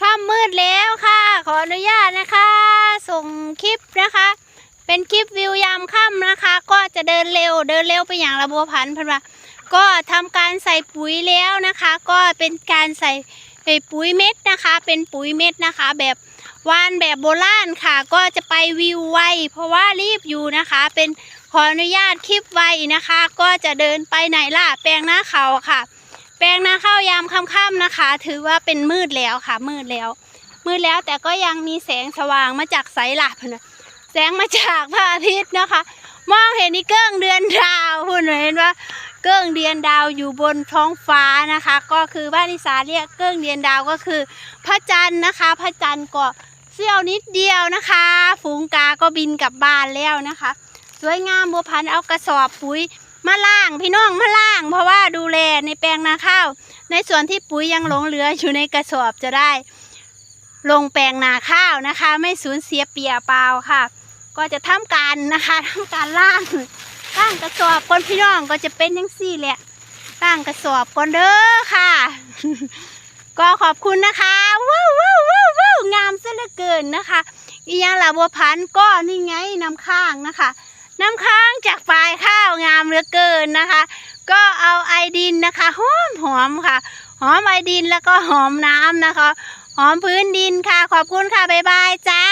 ค่ำมืดแล้วค่ะ ขออนุญาตนะคะ ส่งคลิปนะคะ เป็นคลิปวิวยามค่ำนะคะ ก็จะเดินเร็วเดินเร็วไปอย่างระบัวพันพันว่าก็ทำการใส่ปุ๋ยแล้วนะคะ ก็เป็นการใส่ไปปุ๋ยเม็ดนะคะ เป็นปุ๋ยเม็ดนะคะ แบบวานแบบโบราณค่ะ ก็จะไปวิวไวเพราะว่ารีบอยู่นะคะ เป็นขออนุญาตคลิปไวนะคะ ก็จะเดินไปไหนล่ะแปลงหน้าเขาค่ะ แปลงนาข้าวยามค่ำๆนะคะ ถือว่าเป็นมืดแล้วค่ะ มืดแล้ว มืดแล้วแต่ก็ยังมีแสงสว่างมาจากไสหลับนะแสงมาจากพระอาทิตย์นะคะ มองเห็นนี่เกิ้งเดือนดาวคุณเห็นว่าเกิ้งเดือนดาวอยู่บนท้องฟ้านะคะ ก็คือบ้านอีสานเรียกเกิ้งเดือนดาวก็คือ พระจันทร์นะคะ พระจันทร์ก็เสี้ยวนิดเดียวนะคะ ฝูงกาก็บินกลับบ้านแล้วนะคะ สวยงามบัวพันธุ์เอากระสอบปุ๋ย มาล่างพี่น้องมาล่าง เพราะว่าดูแลในแปลงนาข้าว ในส่วนที่ปุ๋ยยังหลงเหลืออยู่ในกระสอบจะได้ ลงแปลงนาข้าวนะคะ ไม่สูญเสียเปียเปล่าค่ะ ก็จะทำการนะคะทำการล่างล่างกระสอบก่อนพี่น้องก็จะเป็นยังสี่แหละล่างกระสอบก่อนเด้อค่ะ ก็ขอบคุณนะคะว้าวว้าวว้าวว้าวงามซะเหลือเกินนะคะอียาละบัวพันก็นี่ไงน้ำข้างนะคะ น้ำค้างจากปลายข้าวงามเห ลือเกินนะคะ ก็เอาไอดินนะคะหอมหอมค่ะ หอมไอดินแล้วก็หอมน้ำนะคะ หอมพื้นดินค่ะ ขอบคุณค่ะ บ๊ายบายจ้า